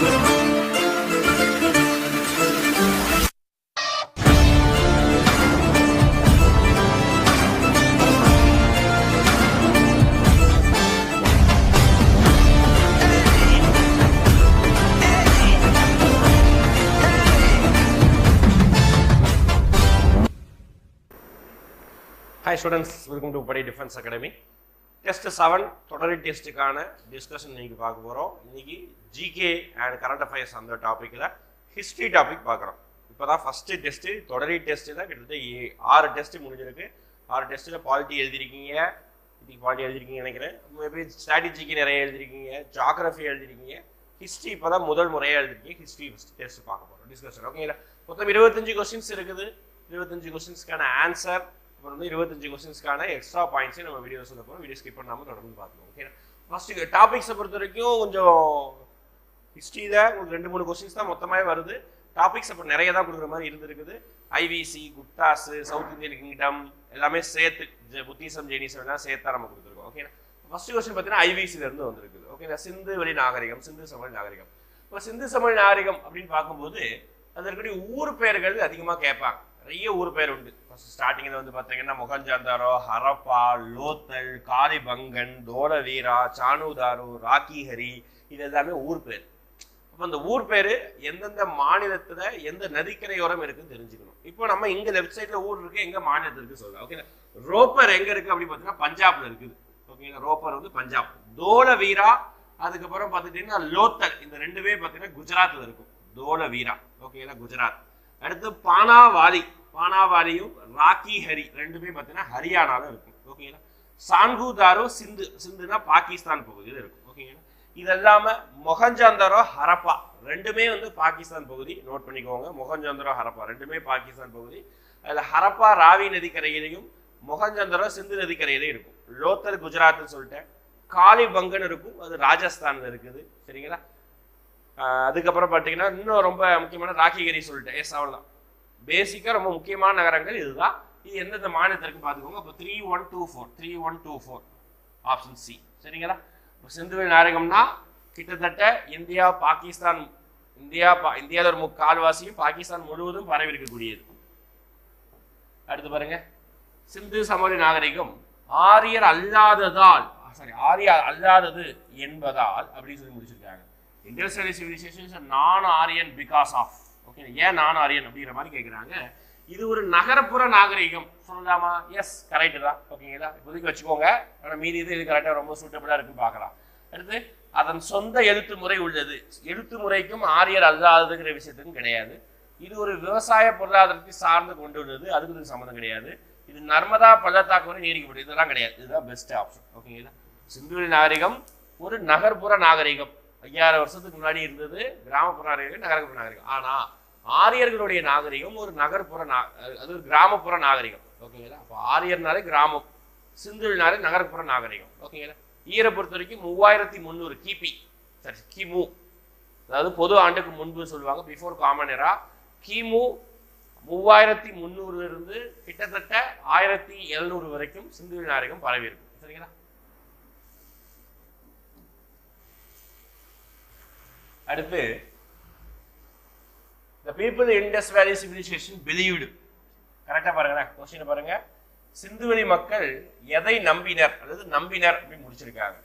Hi students, welcome to Padi Defense Academy. Test seven தொடரி டெஸ்ட்டுக்கான discussion இன்னைக்கு பார்க்க போகிறோம் இன்னைக்கு ஜிகே அண்ட் கரண்ட் அஃபேர்ஸ் அந்த டாப்பிக்கில் ஹிஸ்ட்ரி டாபிக் பார்க்குறோம். இப்போ தான் ஃபஸ்ட்டு டெஸ்ட்டு தொடரி டெஸ்ட்டு தான் கிட்டத்தட்ட ஏ- ஆறு டெஸ்ட்டு முடிஞ்சிருக்கு. ஆறு டெஸ்ட்டில் பாலிட்டி எழுதிருக்கீங்க இன்னைக்கு பாலிட்டி எழுதிருக்கீங்க நினைக்கிறேன். மேபி ஸ்ட்ராட்டஜிக்கு நிறைய எழுதிருக்கீங்க ஜாகிரஃபி எழுதிருக்கீங்க ஹிஸ்ட்ரி இப்போ தான் முதல் முறையாக எழுதிருக்கீங்க ஹிஸ்ட்ரி ஃபஸ்ட் டெஸ்ட் பார்க்க போகிறோம் டிஸ்கஷன் ஓகேங்களா மொத்தம் இருபத்தஞ்சு கொஸ்டின்ஸ் இருக்குது. இருபத்தஞ்சு கொஸ்டின்ஸ்க்கான ஆன்சர் அப்புறம் வந்து இருபத்தஞ்சு கொஸ்டின்ஸ்க்கான எக்ஸ்ட்ரா பாயிண்ட்ஸையும் நம்ம வீடியோ சொல்ல போகிறோம் வீடியோ ஸ்கிப் பண்ணாமல் தொடர்ந்து பார்க்கணும் ஓகேனா ஃபஸ்ட்டு டாபிக்ஸை பொறுத்த வரைக்கும் கொஞ்சம் ஹிஸ்ட்ரியில் உங்களுக்கு ரெண்டு மூணு கொஸ்டின்ஸ் தான் மொத்தமாகவே வருது. டாபிக்ஸ் அப்போ நிறைய தான் கொடுக்குற மாதிரி இருந்திருக்குது. IVC Guptas south Indian kingdom எல்லாமே சேர்த்து புத்திசம் ஜெயினிசம் எல்லாம் சேர்த்தா நம்ம கொடுத்துருக்கோம் ஓகேனா ஃபஸ்ட்டு கொஸ்டின் பார்த்தீங்கன்னா ஐவிசிலேருந்து வந்திருக்குது ஓகேனா சிந்து வெளி நாகரிகம் சிந்து சமழ் நாகரிகம். இப்போ சிந்து சமழ் நாகரிகம் அப்படின்னு பார்க்கும்போது அது ஊர் பெயர்கள் அதிகமாக கேட்பாங்க. நிறைய ஊர் பெயர் உண்டு. ஸ்டார்டிங்கில் வந்து பார்த்தீங்கன்னா மொகஞ்சாந்தாரோ ஹரப்பா லோத்தல் காளிபங்கன் தோலவீரா சாணுதாரு ராக்கிஹரி இது எல்லாமே ஊர் பேர். அப்போ அந்த ஊர் பேர் எந்தெந்த மாநிலத்தில் எந்த நதிக்கரையோரம் இருக்குன்னு தெரிஞ்சுக்கணும். இப்போ நம்ம இங்கே லெஃப்ட் சைடுல ஊர் இருக்குது எங்கே மாநிலத்தில் இருக்குது சொல்லலாம் ஓகே ரோப்பர் எங்கே இருக்குது அப்படின்னு பார்த்தீங்கன்னா பஞ்சாப்ல இருக்குது. ஓகேங்களா ரோப்பர் வந்து பஞ்சாப். தோலவீரா அதுக்கப்புறம் பார்த்துட்டிங்கன்னா லோத்தல். இந்த ரெண்டுமே பார்த்தீங்கன்னா குஜராத்தில் இருக்கும். தோலவீரா ஓகேங்களா குஜராத். அடுத்து பானாவாலி. பானாவாலியும் ராக்கி ஹரி ரெண்டுமே பார்த்தீங்கன்னா ஹரியானாவில் இருக்கும். ஓகேங்களா? சான்குதாரோ சிந்து சிந்துனா பாகிஸ்தான் பகுதியில் இருக்கும். ஓகேங்களா? இது இல்லாம மொஹஞ்சாந்தரோ ஹரப்பா ரெண்டுமே வந்து பாகிஸ்தான் பகுதி. நோட் பண்ணிக்கோங்க. மொகஞ்சாந்தரோ ஹரப்பா ரெண்டுமே பாகிஸ்தான் பகுதி. அதுல ஹரப்பா ராவி நதிக்கரையிலையும் மொஹஞ்சந்தரோ சிந்து நதிக்கரையிலையும் இருக்கும். லோத்தர் குஜராத்னு சொல்லிட்டேன். காளிபங்கன் இருக்கும். அது ராஜஸ்தான்ல இருக்குது. சரிங்களா? அதுக்கப்புறம் பார்த்தீங்கன்னா இன்னும் ரொம்ப முக்கியமான ராக்கிகிரி சொல்லிட்டேன். எஸ் அவ்வளோதான் பேசிக்காக ரொம்ப முக்கியமான நகரங்கள் இதுதான். இது எந்தெந்த மாநிலத்திற்கு பார்த்துக்கோங்க இப்போ three one two four three one two four option C சரிங்களா? இப்போ சிந்துவெளி நாயகம்னா கிட்டத்தட்ட இந்தியா பாகிஸ்தான் இந்தியா பா இந்தியாவில் ஒரு முக்கால்வாசியும் பாகிஸ்தான் முழுவதும் பரவி இருக்கக்கூடியது அடுத்து பாருங்க. சிந்து சமவெளி நாகரிகம் ஆரியர் அல்லாததால் சாரி ஆரியர் அல்லாதது என்பதால் அப்படின்னு சொல்லி முடிச்சிருக்காங்க. இந்தியன் ஸ்டடி சிவிலைசேஷன் நான் ஆரியன் பிகாஸ் ஆஃப் ஏன் நான் அரியன் அப்படிங்கிற மாதிரி கேட்குறாங்க இது ஒரு நகரப்புற நாகரிகம். சொல்லலாமா எஸ் கரெக்டு தான். ஓகேங்களா இப்போதைக்கு வச்சுக்கோங்க. ஆனால் மீதி இது இது கரெக்டாக ரொம்ப சூட்டபுளாக இருக்குன்னு பார்க்கலாம். அடுத்து அதன் சொந்த எழுத்து முறை உள்ளது. எழுத்து முறைக்கும் ஆரியர் அல்லாததுங்கிற விஷயத்துக்கும் கிடையாது. இது ஒரு விவசாய பொருளாதாரத்தை சார்ந்து கொண்டு உள்ளது. அதுக்கு இதுக்கு சம்மந்தம் கிடையாது. இது நர்மதா பள்ளத்தாக்கு வரை நீடிக்கப்படும் இதெல்லாம் கிடையாது. இதுதான் பெஸ்ட் ஆப்ஷன் ஓகேங்களா சிந்துவெளி நாகரிகம் ஒரு நகர்ப்புற நாகரிகம். ஐயாயிரம் வருஷத்துக்கு முன்னாடி இருந்தது கிராமப்புற நாகரிகம் நகர்ப்புற நாகரிகம். ஆனால் ஆரியர்களுடைய நாகரிகம் ஒரு நகர்ப்புற நா அது ஒரு கிராமப்புற நாகரிகம் ஓகேங்களா? அப்போ ஆரியர்னாலே கிராமம் சிந்துள்னாலே நகர்ப்புற நாகரிகம் ஓகேங்களா? ஈரை பொறுத்த வரைக்கும் மூவாயிரத்தி முந்நூறு கிபி சரி கிமு. அதாவது பொது ஆண்டுக்கு முன்பு சொல்லுவாங்க பிஃபோர் காமன் எரா கிமு மூவாயிரத்தி முந்நூறுல இருந்து கிட்டத்தட்ட ஆயிரத்தி எழுநூறு வரைக்கும் சிந்துவெளி நாகரிகம் பரவி இருக்கும் சரிங்களா? அடுத்து people Indus valley Indus Valley கரெக்டாக believed. பாருங்களேன் கொஸ்டின் பாருங்க. சிந்துவெளி மக்கள் எதை நம்பினர்? அதாவது நம்பினர் அப்படின்னு முடிச்சிருக்காங்க.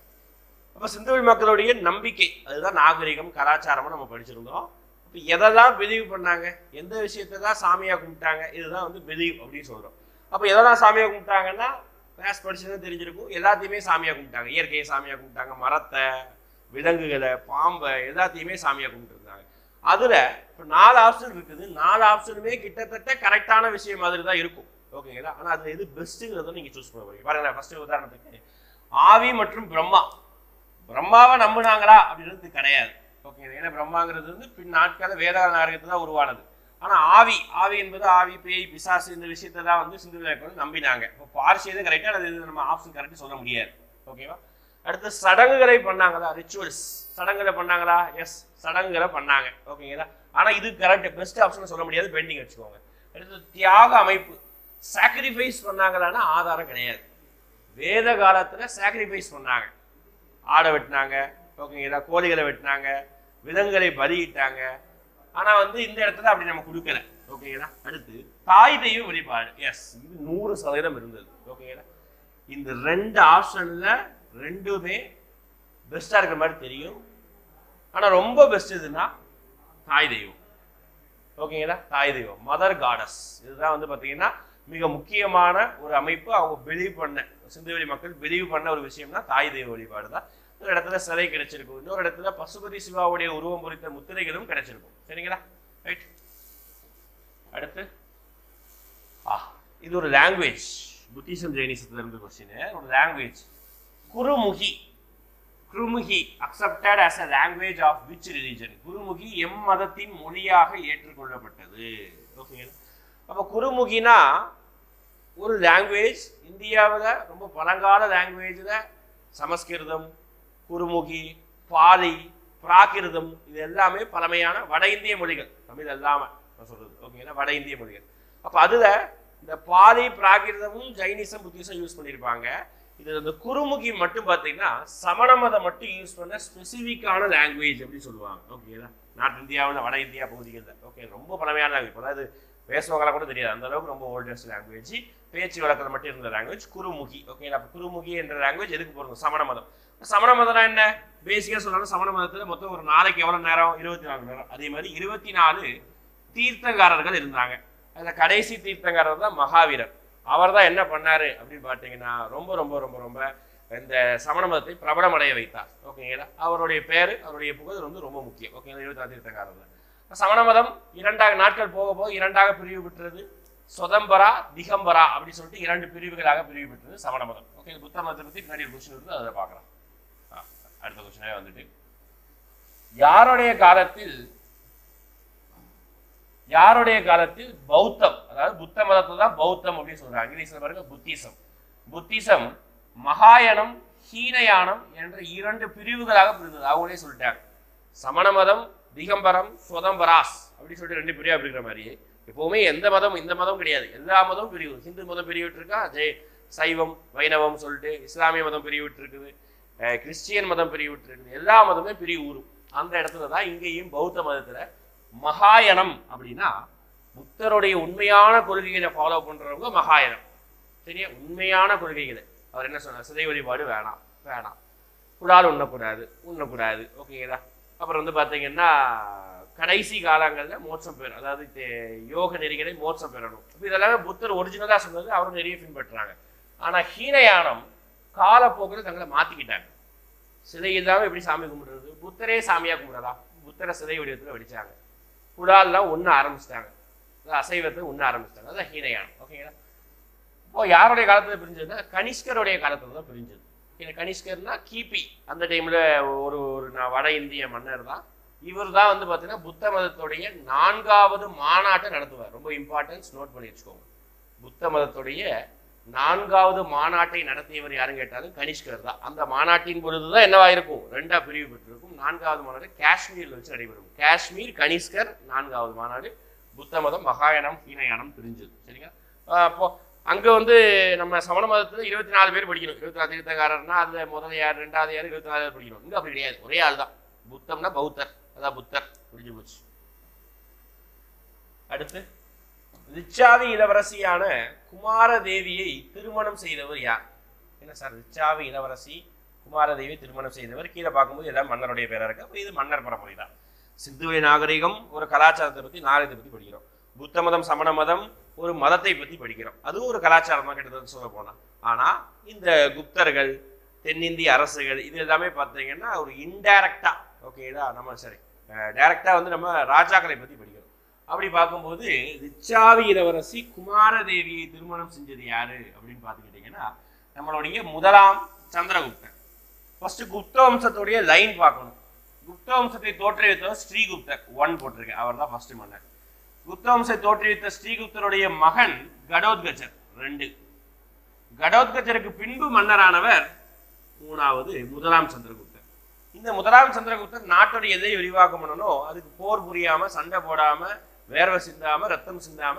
அப்போ சிந்துவெளி மக்களுடைய நம்பிக்கை அதுதான் நாகரிகம் கலாச்சாரமும் நம்ம படிச்சிருந்தோம். இப்போ எதெல்லாம் பிலீவ் பண்ணாங்க? எந்த விஷயத்தை தான் சாமியாக கும்பிட்டாங்க? இதுதான் வந்து பிலீவ் அப்படின்னு சொல்கிறோம் அப்போ எதெல்லாம் சாமியாக கும்பிட்டாங்கன்னா கிளாஸ் படிச்சது தெரிஞ்சிருக்கும். எல்லாத்தையுமே சாமியாக கும்பிட்டாங்க. இயற்கையை சாமியாக கும்பிட்டாங்க. மரத்தை விலங்குகளை பாம்பை எல்லாத்தையுமே சாமியாக கும்பிட்டு அதில் இப்போ நாலு ஆப்ஷன் இருக்குது. நாலு ஆப்ஷனுமே கிட்டத்தட்ட கரெக்டான விஷயம் மாதிரி தான் இருக்கும். ஓகேங்களா? ஆனால் அதில் எது பெஸ்ட்டுங்கிறத நீங்கள் சூஸ் பண்ண போறீங்க. பாருங்க ஃபர்ஸ்ட் உதாரணத்துக்கு ஆவி மற்றும் பிரம்மா. பிரம்மாவை நம்புனாங்களா? அப்படின்றது கிடையாது. ஓகேங்களா? ஏன்னா பிரம்மாங்கிறது வந்து பின் நாட்கால வேதாள நாகரிகத்துல தான் உருவானது. ஆனால் ஆவி ஆவி என்பது ஆவி பேய் பிசாசு இந்த விஷயத்தை தான் வந்து சிந்து விளையாட்டு நம்பினாங்க. இப்போ பார்சி எது கரெக்டாக அது இது நம்ம ஆப்ஷன் கரெக்டாக சொல்ல முடியாது. ஓகேவா? அடுத்து சடங்குகளை பண்ணாங்களா? ரிச்சுவல்ஸ் சடங்குகளை பண்ணாங்களா? எஸ் சடங்குகளை பண்ணாங்க. ஓகேங்களா ஆனால் இது கரெக்ட் பெஸ்ட் ஆப்ஷன் சொல்ல முடியாது. பெண்டிங் வச்சுக்கோங்க. அடுத்து தியாக அமைப்பு. சாக்ரிஃபைஸ் பண்ணாங்களான்னா ஆதாரம் கிடையாது. வேத காலத்தில் சாக்ரிஃபைஸ் பண்ணாங்க. ஆடை வெட்டினாங்க. ஓகேங்களா கோழிகளை வெட்டினாங்க. விலங்குகளை பலியிட்டாங்க. ஆனால் வந்து இந்த இடத்துல அப்படி நம்ம கொடுக்கல. ஓகேங்களா அடுத்து தாய் தெய்வ வழிபாடு. எஸ் இது நூறு சதவீதம் இருந்தது. ஓகேங்களா இந்த ரெண்டு ஆப்ஷனில் ரெண்டுமே பெஸ்ட்டாக இருக்கிற மாதிரி தெரியும். ஆனால் ரொம்ப பெஸ்ட் எதுன்னா தாய் தெய்வம். ஓகேங்களா தாய் தெய்வம். மதர் காடஸ் இதுதான் வந்து பார்த்தீங்கன்னா மிக முக்கியமான ஒரு அமைப்பு. அவங்க பிலீவ் பண்ண சிந்துவெளி மக்கள் பிலீவ் பண்ண ஒரு விஷயம்னா தாய் தெய்வ வழிபாடு தான். ஒரு இடத்துல சிலை கிடைச்சிருக்கும். இன்னொரு இடத்துல பசுபதி சிவாவுடைய உருவம் பொறித்த முத்திரைகளும் கிடைச்சிருக்கும். சரிங்களா? ரைட் அடுத்து ஆ இது ஒரு லாங்குவேஜ் புத்திசம் ஜெயினிசத்துல இருந்து கொஸ்டின் ஒரு language Gurmukhi. Gurmukhi accepted as a language of which religion Gurmukhi M மதத்தின் மொழியாக ஏற்றுக்கொள்ளப்பட்டது. ஓகேங்களா அப்போ குருமுகினா ஒரு லாங்குவேஜ் இந்தியாவில் ரொம்ப பழங்கால லாங்குவேஜில் சமஸ்கிருதம் குருமுகி பாலி பிராகிருதம் இது எல்லாமே பழமையான வட இந்திய மொழிகள். தமிழ் இல்லாமல் நான் சொல்கிறது ஓகேங்களா வட இந்திய மொழிகள். அப்போ அதில் இந்த பாலி பிராகிருதமும் ஜைனிசம் புத்திசம் யூஸ் பண்ணியிருப்பாங்க இது அந்த குருமுகி மட்டும் பார்த்தீங்கன்னா சமண மதம் மட்டும் யூஸ் பண்ண ஸ்பெசிஃபிக்கான லாங்குவேஜ் அப்படின்னு சொல்லுவாங்க. ஓகேங்களா நார்த் இந்தியாவில் வட இந்தியா பகுதிகளில். ஓகே ரொம்ப பழமையான லாங்குவேஜ் அதாவது பேசுவாங்களா கூட தெரியாது. அந்த அளவுக்கு ரொம்ப ஓல்டஸ்ட் லாங்குவேஜ் பேச்சு வழக்கில் மட்டும் இருந்த லாங்குவேஜ் குருமுகி ஓகேங்களா அப்போ குருமுகி என்ற லாங்குவேஜ் எதுக்கு போகிறோம் சமண மதம். சமண மதம்னா என்ன? பேசிக்காக சொல்கிறாங்க சமண மதத்தில் மொத்தம் ஒரு நாளைக்கு எவ்வளோ நேரம்? இருபத்தி நாலு நேரம். அதே மாதிரி இருபத்தி நாலு தீர்த்தங்காரர்கள் இருந்தாங்க. அதில் கடைசி தீர்த்தங்காரர் தான் மகாவீரர். அவர் தான் என்ன பண்ணார் அப்படின்னு பார்த்தீங்கன்னா ரொம்ப ரொம்ப ரொம்ப ரொம்ப இந்த சமண மதத்தை பிரபலமடைய வைத்தார். ஓகேங்களா? அவருடைய பேர் அவருடைய புகழ் வந்து ரொம்ப முக்கியம். ஓகேங்களா? இருபத்தாம் தீர்த்தகாரத்தில் சமண மதம் இரண்டாக நாட்கள் போக போக இரண்டாக பிரிவு பெற்றது. சொதம்பரா திகம்பரா அப்படின்னு சொல்லிட்டு இரண்டு பிரிவுகளாக பிரிவு பெற்றது சமண மதம். ஓகே புத்த மதத்தை பற்றி பின்னாடி கொஸ்டின் இருந்து அதை பார்க்கலாம். அடுத்த கொஸ்டினே வந்துட்டு யாருடைய காலத்தில் யாருடைய காலத்தில் பௌத்தம் அதாவது புத்த மதத்தை தான் பௌத்தம் அப்படின்னு சொல்றாங்க. இங்கிலீஷ்ல பாருங்க புத்திசம். புத்திசம் மகாயணம் ஹீனயானம் என்ற இரண்டு பிரிவுகளாக பிரிந்தது. அவங்களே சொல்லிட்டாங்க. சமண மதம் திகம்பரம் சுதம்பராஸ் அப்படின்னு சொல்லிட்டு ரெண்டு பிரிவாக பிரிக்கிற மாதிரி. எப்பவுமே எந்த மதம் இந்த மதம் கிடையாது. எல்லா மதமும் பிரிவு. ஹிந்து மதம் பிரிவிட்டு இருக்கா சைவம் வைணவம் சொல்லிட்டு இஸ்லாமிய மதம் பிரிவிட்டுருக்குது. கிறிஸ்டியன் மதம் பிரிவிட்டு எல்லா மதமே பிரிவு ஊரும் அந்த இடத்துல தான் இங்கேயும் பௌத்த மதத்தில் மகாயனம் அப்படின்னா புத்தருடைய உண்மையான கொள்கைகளை ஃபாலோ பண்ணுறவங்க மகாயனம் சரியா? உண்மையான கொள்கைகளை. அவர் என்ன சொன்னார்? சிதை வழிபாடு வேணாம். வேணாம். குடால் உண்ணக்கூடாது. உண்ணக்கூடாது. ஓகேங்களா அப்புறம் வந்து பார்த்தீங்கன்னா கடைசி காலங்களில் மோட்சம் பெறும் அதாவது யோக நெறிகளை மோட்சம் பெறணும். இப்போ இதெல்லாமே புத்தர் ஒரிஜினலாக சொன்னது அவரும் நிறைய பின்பற்றுறாங்க ஆனால் ஹீனயானம் காலப்போக்கில் தங்களை மாற்றிக்கிட்டாங்க சிலை இல்லாமல் எப்படி சாமி கும்பிடுறது? புத்தரே சாமியாக கும்பிடலாம் புத்தரை சிலை வடிவத்தில் வடிச்சாங்க. குடால்லாம் ஒன்று ஆரம்பிச்சிட்டாங்க. அசைவத்தை ஒன்று ஆரம்பிச்சிட்டாங்க. அதான் ஹீனயானம். ஓகேங்களா இப்போ யாருடைய காலத்தில் பிரிஞ்சதுன்னா கனிஷ்கருடைய காலத்தில் தான் பிரிஞ்சது. இந்த கனிஷ்கர்னா கிபி. அந்த டைமில் ஒரு ஒரு வட இந்திய மன்னர் தான். இவர் தான் வந்து பார்த்தீங்கன்னா புத்த மதத்துடைய நான்காவது மாநாட்டை நடத்துவார். ரொம்ப இம்பார்ட்டன்ஸ் நோட் பண்ணி வச்சுக்கோங்க. புத்த மதத்துடைய நான்காவது மாநாட்டை நடத்தியவர் யாரும் கேட்டாலும் கனிஷ்கர் தான். அந்த மாநாட்டின் பொழுது தான் என்னவா இருக்கும்? ரெண்டா பிரிவு பெற்றிருக்கும். நான்காவது மாநாடு காஷ்மீரில் வச்சு நடைபெறும். காஷ்மீர் கனிஷ்கர் நான்காவது மாநாடு. புத்த மதம் மகாயணம் ஹீனயானம் பிரிஞ்சது சரிங்களா? அப்போ அங்கே வந்து நம்ம சமண மதத்தில் இருபத்தி நாலு பேர் படிக்கணும். இருபத்தி நாலு தீர்த்தக்காரர்னா அதில் முதல் யார் ரெண்டாவது யார் இருபத்தி நாலு பேர் படிக்கணும். இங்கே அப்படி கிடையாது. ஒரே ஆள் தான். புத்தம்னா பௌத்தர். அதான் புத்தர். புரிஞ்சு போச்சு. அடுத்து ரிச்சாவி இளவரசியான குமாரதேவியை திருமணம் செய்தவர் யார்? என்ன சார்? ரிச்சாவி இளவரசி குமாரதேவி திருமணம் செய்தவர். கீழே பார்க்கும்போது எல்லாம் மன்னருடைய பேராக இருக்கு. அப்போ இது மன்னர் பரம்பரை தான். சிந்துவை நாகரிகம் ஒரு கலாச்சாரத்தை பற்றி நாகரிகத்தை பற்றி படிக்கிறோம். புத்த மதம் சமண மதம் ஒரு மதத்தை பற்றி படிக்கிறோம். அதுவும் ஒரு கலாச்சாரம் தான் கிட்டத்தட்ட சொல்ல போனால் ஆனால் இந்த குப்தர்கள் தென்னிந்திய அரசுகள் இது எல்லாமே பார்த்தீங்கன்னா ஒரு இன்டைரக்டாக ஓகேடா நம்ம சரி டைரக்டாக வந்து நம்ம ராஜாக்களை பற்றி படிக்கிறோம். அப்படி பார்க்கும்போது ரிச்சாவி இளவரசி குமாரதேவியை திருமணம் செஞ்சது யாரு? அப்படின்னு பார்த்துக்கிட்டிங்கன்னா நம்மளுடைய முதலாம் சந்திரகுப்தன். ஃபர்ஸ்ட் குப்த வம்சத்துடைய லைன் பார்க்கணும். குப்த வம்சத்தை தோற்றுவித்தவர் ஸ்ரீகுப்தர். ஒன் போட்டிருக்கேன். அவர் தான் ஃபர்ஸ்ட் மன்னர். குப்த வம்சத்தை தோற்றுவித்த ஸ்ரீகுப்தருடைய மகன் கடோத்கஜர் ரெண்டு. கடோத்கஜருக்கு பின்பு மன்னரானவர் மூணாவது முதலாம் சந்திரகுப்தர். இந்த முதலாம் சந்திரகுப்தர் நாட்டுடைய எதை விரிவாக்கம் பண்ணணும் அதுக்கு போர் புரியாம சண்டை போடாம வேர்வை சிந்தாம ரத்தம் சிந்தாம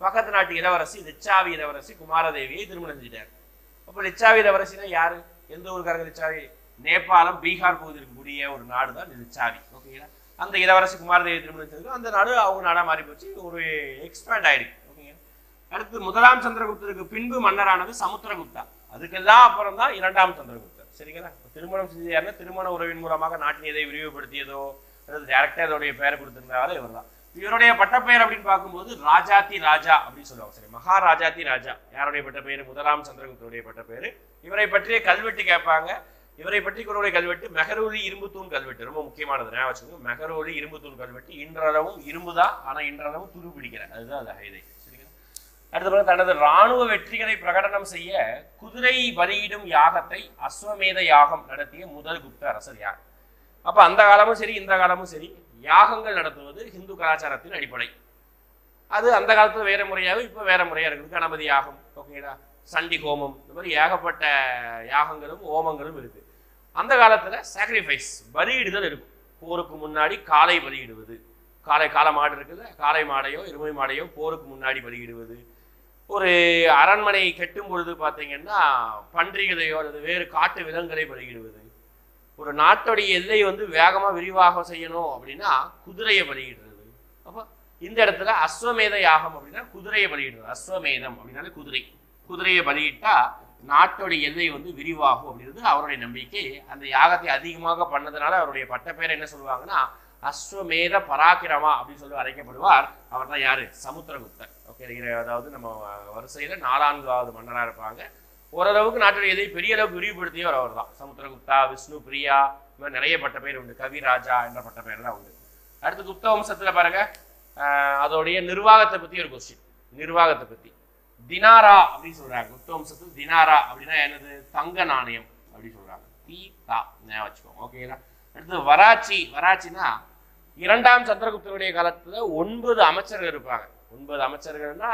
பக்கத்து நாட்டு இளவரசி லிச்சாவி இளவரசி குமாரதேவியை திருமணம் செஞ்சிட்டார் அப்போ லிச்சாவி இளவரசினா யாரு? எந்த ஊருக்காரங்க லிச்சாவி நேபாளம் பீகார் பகுதியில் இருக்கக்கூடிய ஒரு நாடு தான் லிச்சாவி ஓகேங்களா? அந்த இளவரசி குமாரதேவி திருமணம் செஞ்சு அந்த நாடு அவங்க நாடாக மாறி போச்சு. ஒரு எக்ஸ்பேண்ட் ஆயிடுச்சு ஓகேங்களா? அடுத்து முதலாம் சந்திரகுப்தருக்கு பின்பு மன்னரானது சமுத்திரகுப்தா. அதுக்கெல்லாம் அப்புறம் தான் இரண்டாம் சந்திரகுப்தர். சரிங்களா? திருமணம் செஞ்சு யாருன்னா திருமண உறவின் மூலமாக நாட்டின் எதை விரிவுபடுத்தியதோ அல்லது டேரக்டாக இதோடைய பெயர் கொடுத்திருந்தாலும் இவர் தான் இவருடைய பட்டப்பெயர் அப்படின்னு பார்க்கும்போது ராஜாத்தி ராஜா அப்படின்னு சொல்லுவாங்க. சரி மகாராஜாத்தி ராஜா. யாருடைய பட்டப்பெயர்? முதலாம் சந்திரகுப்தருடைய பட்டப்பெயர். இவரை பற்றிய கல்வெட்டு கேட்பாங்க. இவரை பற்றி கூறக்கூடிய கல்வெட்டு மெஹரோலி இரும்புத்தூண் கல்வெட்டு. ரொம்ப முக்கியமானது ஞாபகம் வச்சுக்கோங்க. மெஹரோலி இரும்புத்தூண் கல்வெட்டு இன்றளவும் இரும்பு தான் ஆனா இன்றளவும் துரு பிடிக்கிற அதுதான் அது ஹைலைட் சரிங்களா? அடுத்த பிறகு தனது ராணுவ வெற்றிகளை பிரகடனம் செய்ய குதிரை பலியிடும் யாகத்தை அஸ்வமேத யாகம் நடத்திய முதல் குப்த அரசர் யார்? அப்ப அந்த காலமும் சரி இந்த காலமும் சரி யாகங்கள் நடத்துவது இந்து கலாச்சாரத்தின் அடிப்படை. அது அந்த காலத்துல வேற முறையாகவும் இப்ப வேற முறையா இருக்குது. கணபதி யாகம் ஓகேடா? சண்டி ஹோமம். இந்த மாதிரி ஏகப்பட்ட யாகங்களும் ஹோமங்களும் இருக்கு. அந்த காலத்துல சாக்ரிஃபைஸ் பலியிடுதல் இருக்கும். போருக்கு முன்னாடி காலை பலியிடுவது. காலை காலை மாடு இருக்குது காலை மாடையோ எருமை மாடையோ போருக்கு முன்னாடி பலியிடுவது. ஒரு அரண்மனை கெட்டும் பொழுது பார்த்தீங்கன்னா பன்றிகளையோ அல்லது வேறு காட்டு விலங்குகளை பலியிடுவது. ஒரு நாட்டுடைய எல்லை வந்து வேகமாக விரிவாக செய்யணும் அப்படின்னா குதிரையை பலியிடுறது. அப்போ இந்த இடத்துல அஸ்வமேத யாகம் அப்படின்னா குதிரையை பலியிடுறது. அஸ்வமேதம் அப்படின்னாலே குதிரை. குதிரையை பலியிட்டா நாட்டோடைய எல்லை வந்து விரிவாகும் அப்படின்றது அவருடைய நம்பிக்கை. அந்த யாகத்தை அதிகமாக பண்ணதுனால அவருடைய பட்டப்பேரை என்ன சொல்லுவாங்கன்னா அஸ்வமேத பராக்கிரமா அப்படின்னு சொல்லி அழைக்கப்படுவார். அவர் தான் யாரு? சமுத்திரகுப்தர். ஓகே அதாவது நம்ம வரிசையில நாலான்காவது மன்னராக இருப்பாங்க. ஓரளவுக்கு நாட்டுடைய எதை பெரிய அளவுக்கு விரிவுபடுத்தியவர் அவர் தான் சமுத்திரகுப்தா விஷ்ணு பிரியா இந்த மாதிரி நிறைய பட்ட பேர் உண்டு. கவிராஜா என்ற பட்ட பேர்லாம் உண்டு. அடுத்து குப்த வம்சத்தில் பாருங்க அதோடைய நிர்வாகத்தை பற்றி ஒரு கொஸ்டின் நிர்வாகத்தை பற்றி தினாரா அப்படின்னு சொல்றாங்க. குப்த வம்சத்துல தினாரா அப்படின்னா என்னது? தங்க நாணயம் அப்படின்னு சொல்றாங்க. தீதா தா வச்சுக்கோங்க. ஓகேங்களா அடுத்து வராச்சி வராச்சினா இரண்டாம் சந்திரகுப்தனுடைய காலத்துல ஒன்பது அமைச்சர்கள் இருப்பாங்க. ஒன்பது அமைச்சர்கள்னா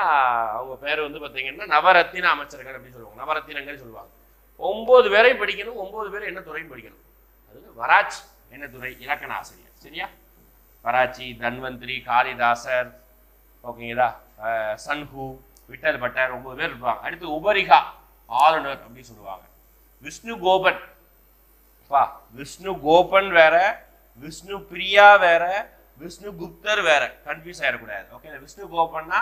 அவங்க பேர் வந்து பார்த்தீங்கன்னா நவரத்தின அமைச்சர்கள் அப்படின்னு சொல்லுவாங்க. நவரத்தினங்கள் சொல்லுவாங்க. ஒன்பது பேரையும் படிக்கணும். ஒன்பது பேரும் என்ன துறையும் படிக்கணும்? அது வராச்சி என்ன துறை? இலக்கண ஆசிரியர். சரியா? வராச்சி தன்வந்திரி காளிதாசர். ஓகேங்களா சன்ஹூ சன்ஹு விட்டல் பட்டர் ஒன்பது பேர் இருப்பாங்க. அடுத்து உபரிகா ஆளுநர் அப்படின்னு சொல்லுவாங்க. விஷ்ணு கோபன் பா விஷ்ணு கோபன் வேற விஷ்ணு பிரியா வேற விஷ்ணு குப்தர் வேற. கன்ஃபியூஸ் ஆயிடக்கூடாது. ஓகே விஷ்ணு கோபன்னா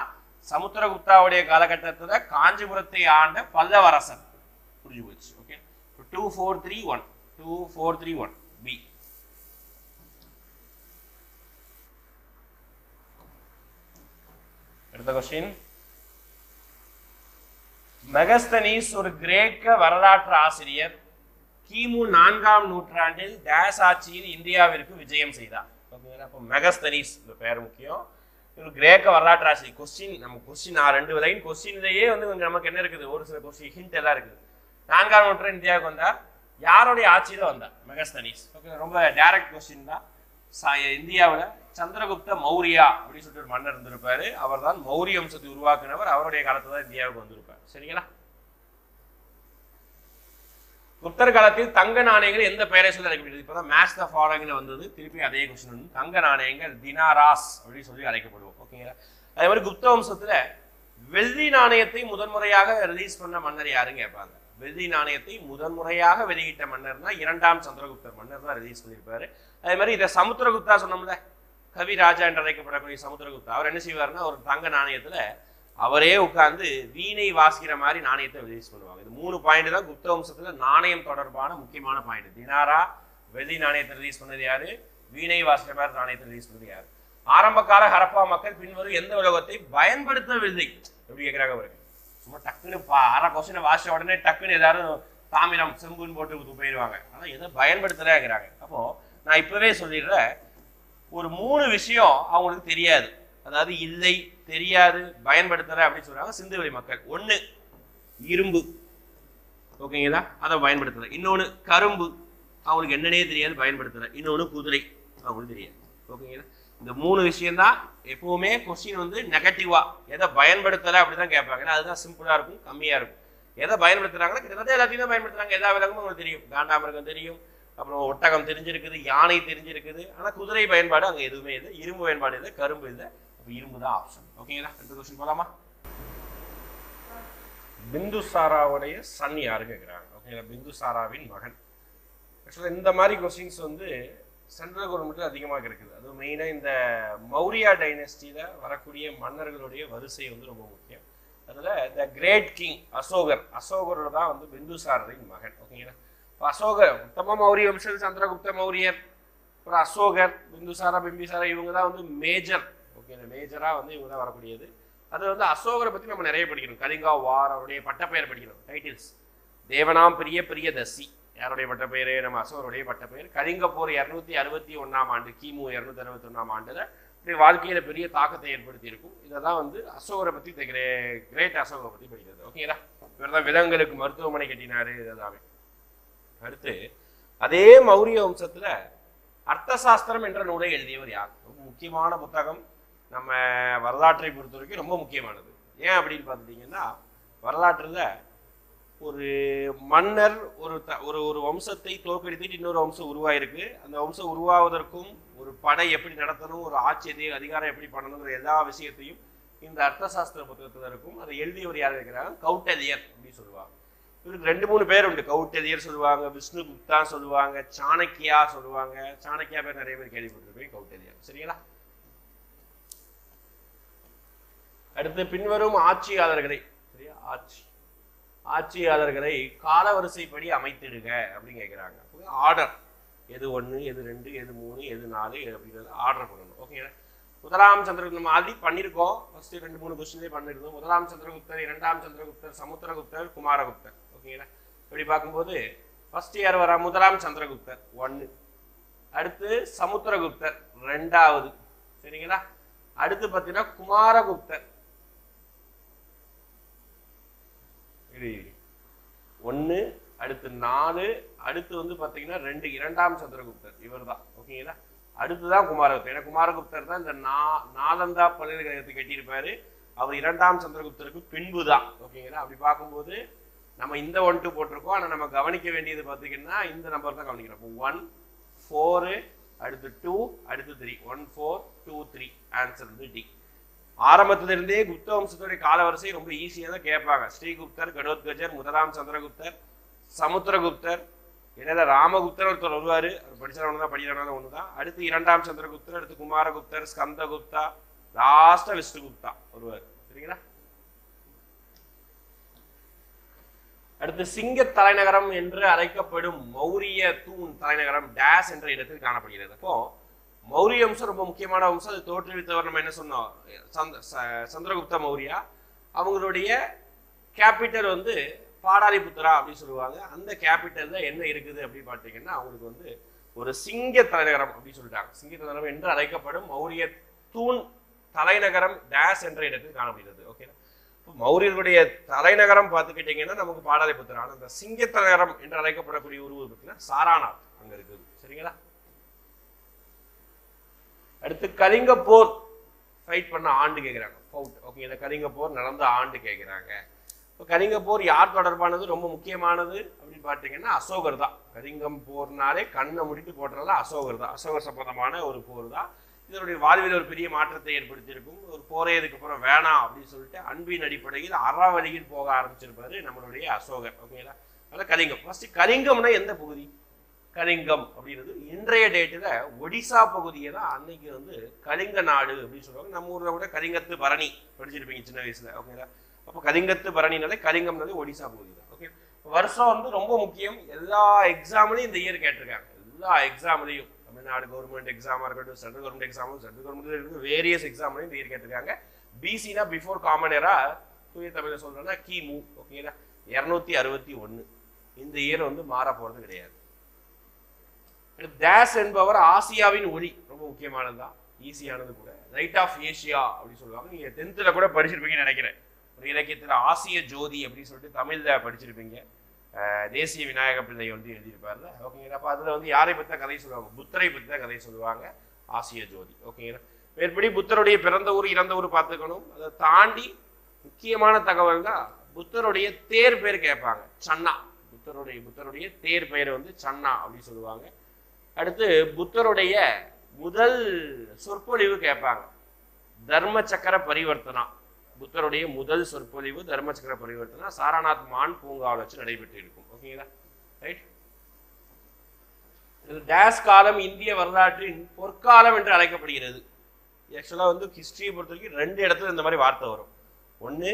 சமுத்திரகுப்தாவுடைய காலகட்டத்தில் காஞ்சிபுரத்தை ஆண்ட பல்லவரசன். புரிஞ்சு போச்சு. Okay two four three one two four three one B அடுத்த கொஸ்டின் மெகஸ்தனீஸ் ஒரு கிரேக்க வரலாற்று ஆசிரியர். கிமு நான்காம் நூற்றாண்டில் டேஸ் ஆட்சியில் இந்தியாவிற்கு விஜயம் செய்தார். ஓகேங்களா அப்போ மெகஸ்தனீஸ் இந்த பெயர் முக்கியம். இவர் கிரேக்க வரலாற்று ஆசிரியர். கொஸ்டின் நம்ம கொஸ்டின் நான் ரெண்டு லைன் கொஸ்டின்லேயே வந்து கொஞ்சம் நமக்கு என்ன இருக்குது? ஒரு சில கொஸ்டின் ஹிண்ட் எல்லாம் இருக்குது. நான்காம் நூற்றாண்டு இந்தியாவுக்கு வந்தார். யாருடைய ஆட்சியில் வந்தார்? மெகஸ்தனீஸ். ஓகே ரொம்ப டைரக்ட் கொஸ்டின் தான். இந்தியாவில் சந்திரகுப்த மௌரியா அப்படின்னு சொல்லிட்டு ஒரு மன்னர் இருந்திருப்பாரு. அவர் தான் மௌரிய வம்சத்தை உருவாக்குனவர். அவருடைய காலத்தில் தான் இந்தியாவுக்கு வந்திருப்பார். சரிங்களா? குப்தர் காலத்தில் தங்க நாணயங்கள் எந்த பெயரை சொல்லி அழைக்கப்படுகிறது? இப்பதான் மேட்ச் த ஃபாலோயிங்ல வந்தது. திருப்பி அதே கொஸ்டின் வந்து தங்க நாணயங்கள் தினாராஸ் அப்படின்னு சொல்லி அழைக்கப்படுவோம். ஓகேங்களா? அதே மாதிரி குப்த வம்சத்தில் வெள்ளி நாணயத்தை முதன்முறையாக ரிலீஸ் பண்ண மன்னர் யாருன்னு கேட்பாங்க. வெள்ளி நாணயத்தை முதன்முறையாக வெளியிட்ட மன்னர்னா இரண்டாம் சந்திரகுப்தர் மன்னர் தான் ரிலீஸ் பண்ணியிருப்பாரு அதே மாதிரி இதை சமுத்திரகுப்தா சொன்னோம்ல கவி ராஜா என்று அழைக்கப்படக்கூடிய சமுத்திரகுப்தா அவர் என்ன செய்வாருன்னா ஒரு தங்க நாணயத்துல அவரே உட்கார்ந்து வீணை வாசிக்கிற மாதிரி நாணயத்தை ரிலீஸ் பண்ணுவாங்க இது மூணு பாயிண்ட் தான் குப்த வம்சத்தில் நாணயம் தொடர்பான முக்கியமான பாயிண்ட் தினாரா வெள்ளி நாணயத்தை ரிலீஸ் பண்ணது யாரு? வீணை வாசிக்கிற மாதிரி நாணயத்தை ரிலீஸ் பண்ணது யாரு? ஆரம்ப கால ஹரப்பா மக்கள் பின்வரும் எந்த உலகத்தை பயன்படுத்தவில்லை எப்படி கேட்கிறாங்க அவருக்கு சும்மா டக்குன்னு பா- அரை கொஸ்டினை வாசிச்ச உடனே டக்குன்னு எல்லாரும் தாமிரம் செம்புன்னு போட்டு போயிடுவாங்க ஆனால் எதை பயன்படுத்துகிறேங்கிறாங்க அப்போது நான் இப்போவே சொல்லிடுறேன். ஒரு மூணு விஷயம் அவங்களுக்கு தெரியாது. அதாவது இல்லை தெரியாது பயன்படுத்துகிற அப்படின்னு சொல்கிறாங்க சிந்துவெளி மக்கள். ஒன்று இரும்பு. ஓகேங்களா? அதை பயன்படுத்துகிற இன்னொன்று கரும்பு. அவங்களுக்கு என்னன்னே தெரியாது பயன்படுத்துகிறேன் இன்னொன்று குதிரை. அவங்களுக்கு தெரியாது. ஓகேங்களா? இந்த மூணு விஷயம்தான் எப்பவுமே கொஸ்டின் வந்து நெகட்டிவா எதை பயன்படுத்தல அப்படிதான் கேட்பாங்க. ஏன்னா அதுதான் சிம்பிளா இருக்கும் கம்மியா இருக்கும். எதை பயன்படுத்துறாங்கன்னா கிட்டத்தட்ட எல்லாத்தையும் தான் பயன்படுத்துறாங்க. எல்லா விலகமும் உங்களுக்கு தெரியும். காண்டாமிருகம் தெரியும். அப்புறம் ஒட்டகம் தெரிஞ்சிருக்குது யானை தெரிஞ்சிருக்குது. ஆனால் குதிரை பயன்பாடு அங்கே எதுவுமே இல்லை. இரும்பு பயன்பாடு இல்லை கரும்பு இல்லை. அப்போ இரும்பு தான் ஆப்ஷன் ஓகேங்களா ரெண்டு கொஸ்டின் போலாமா? பிந்துசாராவுடைய சன் யாரு கேட்குறாங்க. ஓகேங்களா பிந்துசாராவின் மகன். ஆக்சுவலாக இந்த மாதிரி கொஸ்டின்ஸ் வந்து சென்ட்ரல் கவர்மெண்ட்டில் அதிகமாக இருக்குது. அதுவும் மெயினாக இந்த மௌரியா டைனஸ்டியில் வரக்கூடிய மன்னர்களுடைய வரிசை வந்து ரொம்ப முக்கியம். அதில் இந்த கிரேட் கிங் அசோகர் அசோகரோட தான் வந்து பிந்துசாரரின் மகன். ஓகேங்களா இப்போ அசோகர் உத்தம மௌரிய வம்சம் சந்திரகுப்த மௌரியர் அப்புறம் அசோகர் பிந்துசாரா பிம்பிசாரா இவங்க தான் வந்து மேஜர் ஓகே மேஜராக வந்து இவங்க தான் வரக்கூடியது. அது வந்து அசோகரை பற்றி நம்ம நிறைய படிக்கணும் கலிங்கா வார் அவருடைய பட்டப்பெயர் படிக்கணும் டைட்டில்ஸ் தேவனாம் பிரிய தசி. யாருடைய பட்டப்பெயர்? நம்ம அசோகருடைய பட்டப்பெயர். கலிங்க போர் இரநூத்தி அறுபத்தி ஒன்றாம் ஆண்டு கிமு இரநூத்தி அறுபத்தி ஒன்றாம் ஆண்டுல இப்படி வாழ்க்கையில் பெரிய தாக்கத்தை ஏற்படுத்தி இருக்கும் இதை தான் வந்து அசோகரை பற்றி கிரே கிரேட் அசோகரை பற்றி படிக்கிறது. ஓகேங்களா இவர் தான் விலங்குகளுக்கு மருத்துவமனை கட்டினாரு இதெல்லாமே அடுத்து அதே மௌரிய வம்சத்தில் அர்த்தசாஸ்திரம் என்ற நூலை எழுதியவர் யார்? ரொம்ப முக்கியமான புத்தகம். நம்ம வரலாற்றை பொறுத்த வரைக்கும் ரொம்ப முக்கியமானது. ஏன் அப்படின்னு பார்த்துட்டிங்கன்னா வரலாற்றில் ஒரு மன்னர் ஒரு த ஒரு ஒரு வம்சத்தை தோற்கடித்துட்டு இன்னொரு வம்சம் உருவாயிருக்கு. அந்த வம்சம் உருவாவதற்கும் ஒரு படை எப்படி நடத்தணும் ஒரு ஆட்சியத்தை அதிகாரம் எப்படி பண்ணணுங்கிற எல்லா விஷயத்தையும் இந்த அர்த்தசாஸ்திர புத்தகத்தில் இருக்கும். அதை எழுதியவர் யார் இருக்கிறாங்க கௌட்டலியர் அப்படின்னு சொல்லுவாங்க. இவருக்கு ரெண்டு மூணு பேர் உண்டு. கௌட்டலியர் சொல்லுவாங்க விஷ்ணு குப்தா சொல்லுவாங்க சாணக்கியா சொல்லுவாங்க. சாணக்கியா பேர் நிறைய பேர் கேள்விப்பட்டிருப்பேன் கௌட்டலியர் சரிங்களா? அடுத்து பின்வரும் ஆட்சியாளர்களை. சரியா? ஆட்சி. ஆட்சியாளர்களை காலவரிசைப்படி அமைத்திடுங்க அப்படின்னு கேட்குறாங்க ஆர்டர் எது ஒன்று எது ரெண்டு எது மூணு எது நாலு அப்படிங்கிறது ஆர்டர் பண்ணணும். ஓகேங்களா முதலாம் சந்திரகுப்தர் நம்ம ஆல்ரெடி பண்ணியிருக்கோம் ஃபஸ்ட்டு ரெண்டு மூணு கொஸ்டின்லேயே பண்ணியிருந்தோம் முதலாம் சந்திரகுப்தர் இரண்டாம் சந்திரகுப்தர் சமுத்திரகுப்தர் குமாரகுப்தர். ஓகேங்களா இப்படி பார்க்கும்போது ஃபர்ஸ்ட் இயர் வர? முதலாம் சந்திரகுப்தர். ஒன்று அடுத்து சமுத்திரகுப்தர். ரெண்டாவது. சரிங்களா? அடுத்து பார்த்தீங்கன்னா குமாரகுப்தர். இது ஒன்று அடுத்து நாலு அடுத்து வந்து பார்த்தீங்கன்னா ரெண்டு இரண்டாம் சந்திரகுப்தர். இவர் தான் ஓகேங்களா? அடுத்து தான் குமாரகுப்தர். ஏன்னா குமாரகுப்தர் தான் இந்த நா நாலந்தா பல்கலைக்கழகத்தை கட்டியிருப்பாரு. அவர் இரண்டாம் சந்திரகுப்தருக்கு பின்பு தான் ஓகேங்களா? அப்படி பார்க்கும்போது நம்ம இந்த ஒன் டூ போட்டிருக்கோம். ஆனால் நம்ம கவனிக்க வேண்டியது பார்த்தீங்கன்னா இந்த நம்பர் தான் கவனிக்கிறோம். ஒன் ஃபோரு அடுத்து டூ அடுத்து three one four two three answer வந்து டி ஆரம்பத்திலிருந்தே குப்த வம்சத்துடைய காலவரிசை ரொம்ப ஈஸியாக தான் கேட்பாங்க. ஸ்ரீகுப்தர் கடோத்கஜர் முதலாம் சந்திரகுப்தர் சமுத்திரகுப்தர் இடையில ராமகுப்தர் ஒருத்தர் வருவார். அவர் படிச்சவங்க தான் படிக்கிறவங்க ஒன்று தான் அடுத்து இரண்டாம் சந்திரகுப்தர் அடுத்து குமாரகுப்தர் ஸ்கந்தகுப்தா லாஸ்டா விஷ்ணுகுப்தா வருவார். சரிங்களா? அடுத்து சிங்க தலைநகரம் என்று அழைக்கப்படும் மௌரிய தூண் தலைநகரம் டேஸ் என்ற இடத்தில் காணப்படுகிறது. அப்போ மௌரிய வம்சம் ரொம்ப முக்கியமான வம்சம் அது தோற்றுவித்தவர் நம்ம என்ன சொன்னோம்? சந்த ச- சந்திரகுப்த மௌரியா. அவங்களுடைய கேபிட்டல் வந்து பாடாரிபுத்திரா அப்படின்னு சொல்லுவாங்க. அந்த கேபிட்டலில் என்ன இருக்குது அப்படின்னு பார்த்தீங்கன்னா அவங்களுக்கு வந்து ஒரு சிங்க தலைநகரம் அப்படின்னு சொல்லிட்டாங்க. சிங்க தலைநகரம் என்று அழைக்கப்படும் மௌரிய தூண் தலைநகரம் டேஸ் என்ற இடத்தில் காணப்படுகிறது. ஓகே இப்போ மௌரியர்களுடைய தலைநகரம் பார்த்துக்கிட்டிங்கன்னா நமக்கு பாடாரிபுத்திரா ஆனால் அந்த சிங்க தலைநகரம் என்று அழைக்கப்படக்கூடிய உருவம் பார்த்தீங்கன்னா சாராநாத் அங்கே இருக்குது. சரிங்களா? அடுத்து கலிங்க போர் ஃபைட் பண்ண ஆண்டு கேட்குறாங்க ஃபவுட் ஓகே இந்த கலிங்க போர் நடந்த ஆண்டு கேட்குறாங்க இப்போ கலிங்க போர் யார் தொடர்பானது? ரொம்ப முக்கியமானது அப்படின்னு பார்த்தீங்கன்னா அசோகர் தான். கலிங்கம் போர்னாலே கண்ணை முடிட்டு போட்டுறதுல அசோகர் தான். அசோகர் சம்பந்தமான ஒரு போர் தான். இதனுடைய வாழ்வில் ஒரு பெரிய மாற்றத்தை ஏற்படுத்தியிருக்கும். ஒரு போரே இதுக்கப்புறம் வேணாம் அப்படின்னு சொல்லிட்டு அன்பின் அடிப்படையில் அறவழியில் போக ஆரம்பிச்சிருப்பாரு நம்மளுடைய அசோகர். ஓகேங்களா அதான் கலிங்கம். ஃபஸ்ட்டு கலிங்கம்னா எந்த பகுதி? கலிங்கம் அப்படின்றது இன்றைய டேட்டில் ஒடிசா பகுதியை தான் அன்னைக்கு வந்து கலிங்க நாடு அப்படின்னு சொல்லுவாங்க. நம்ம ஊரில் கூட கலிங்கத்து பரணி படிச்சிருப்பீங்க சின்ன வயசுல. ஓகேங்களா அப்போ கலிங்கத்து பரணினாலே கலிங்கம்னாலே ஒடிசா பகுதி தான். ஓகே வருஷம் வந்து ரொம்ப முக்கியம். எல்லா எக்ஸாம்லையும் இந்த இயர் கேட்டிருக்காங்க. எல்லா எக்ஸாம்லையும் தமிழ்நாடு கவர்மெண்ட் எக்ஸாமாக இருக்கட்டும் சென்ட்ரல் கவர்மெண்ட் எக்ஸாமும் சென்ட்ரல் கவர்மெண்ட் இருக்கு வேரியஸ் எக்ஸாம்லையும் இந்த இயர் கேட்டிருக்காங்க. பிசினா பிஃபோர் காமன் எரா தூய தமிழில் சொல்கிறேன்னா கிமு ஓகேங்களா இரநூத்தி அறுபத்தி ஒன்று இந்த இயர் வந்து மாற போகிறது கிடையாது. டேஸ் என்பவர் ஆசியாவின் ஒளி ரொம்ப முக்கியமானது தான் ஈஸியானது கூட. ரைட் ஆஃப் ஏஷியா அப்படின்னு சொல்லுவாங்க. நீங்க டென்த்தில் கூட படிச்சிருப்பீங்கன்னு நினைக்கிறேன். ஒரு இலக்கியத்தில் ஆசிய ஜோதி அப்படின்னு சொல்லிட்டு தமிழில் படிச்சிருப்பீங்க. தேசிய விநாயக பிள்ளை வந்து எழுதியிருப்பார்ல. ஓகேங்களா அப்போ அதில் வந்து யாரை பற்றி கதை சொல்லுவாங்க? புத்தரை பற்றி தான் கதை சொல்லுவாங்க. ஆசிய ஜோதி. ஓகேங்களா மேற்படி புத்தருடைய பிறந்த ஊர் இறந்த ஊர் பார்த்துக்கணும். அதை தாண்டி முக்கியமான தகவல் தான் புத்தருடைய தேர் பேர் கேட்பாங்க. சன்னா. புத்தருடைய புத்தருடைய தேர் பெயர் வந்து சன்னா அப்படின்னு சொல்லுவாங்க. அடுத்து புத்தருடைய முதல் சொற்பொழிவு கேட்பாங்க. தர்ம சக்கர பரிவர்த்தனா. புத்தருடைய முதல் சொற்பொழிவு தர்ம சக்கர பரிவர்த்தனா சாராநாத் மான் பூங்காவில் வச்சு நடைபெற்று இருக்கும். ஓகேங்களா ரைட் இது டேஸ் காலம் இந்திய வரலாற்றின் பொற்காலம் என்று அழைக்கப்படுகிறது. ஆக்சுவலாக வந்து ஹிஸ்ட்ரியை பொறுத்த வரைக்கும் ரெண்டு இடத்துல இந்த மாதிரி வார்த்தை வரும். ஒன்று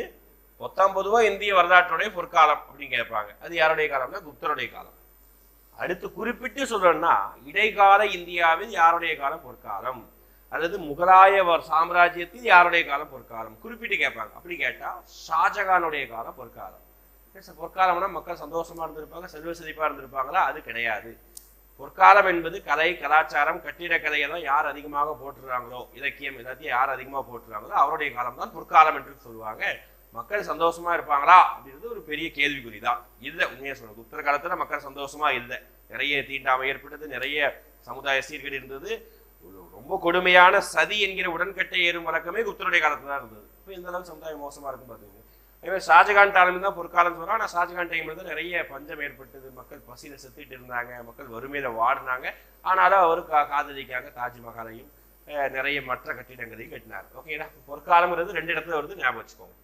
பத்தாம் பொதுவாக இந்திய வரலாற்றுடைய பொற்காலம் அப்படின்னு கேட்பாங்க. அது யாருடைய காலம்னா குப்தருடைய காலம். அடுத்து குறிப்பிட்டு சொல்றேன்னா இடைக்கால இந்தியாவில் யாருடைய காலம் பொற்காலம்? அல்லது முகலாய சாம்ராஜ்யத்தில் யாருடைய காலம் பொற்காலம்? குறிப்பிட்டு கேட்பாங்க. அப்படி கேட்டா ஷாஜகானுடைய காலம் பொற்காலம். பொற்காலம்னா மக்கள் சந்தோஷமா இருந்திருப்பாங்க செல்வ செழிப்பா இருந்திருப்பாங்களா? அது கிடையாது. பொற்காலம் என்பது கலை கலாச்சாரம் கட்டிடக்கலை எல்லாம் யார் அதிகமாக போட்டுறாங்களோ இலக்கியம் எல்லாத்தையும் யார் அதிகமாக போட்டுறாங்களோ அவருடைய காலம் தான் பொற்காலம் என்று சொல்லுவாங்க. மக்கள் சந்தோஷமா இருப்பாங்களா அப்படின்றது ஒரு பெரிய கேள்விக்குறி தான் இல்லை உண்மையாக சொல்லணும். உத்தர காலத்தில் மக்கள் சந்தோஷமா இல்லை. நிறைய தீண்டாமை ஏற்பட்டது நிறைய சமுதாய சீர்கேடு இருந்தது. ரொம்ப கொடுமையான சதி என்கிற உடன்கட்டை ஏறும் வழக்கமே குப்தருடைய காலத்தில் தான் இருந்தது. இப்போ இந்த அளவுக்கு சமுதாயம் மோசமாக இருக்கும் பாத்தீங்க அதே ஷாஜகான் டைம் தான் பொற்காலம் சொல்றோம் ஆனால் ஷாஜகான் டைம்ல தான் நிறைய பஞ்சம் ஏற்பட்டது. மக்கள் பசியில் செத்துட்டு இருந்தாங்க. மக்கள் வறுமையில் வாடினாங்க. ஆனாலும் அவர் கா காதலிக்காக தாஜ்மஹாலையும் நிறைய மற்ற கட்டிடங்களையும் கட்டினார். ஓகேடா? பொற்காலம்ங்கிறது ரெண்டு இடத்துல வருது ஞாபகம் வச்சுக்கோங்க.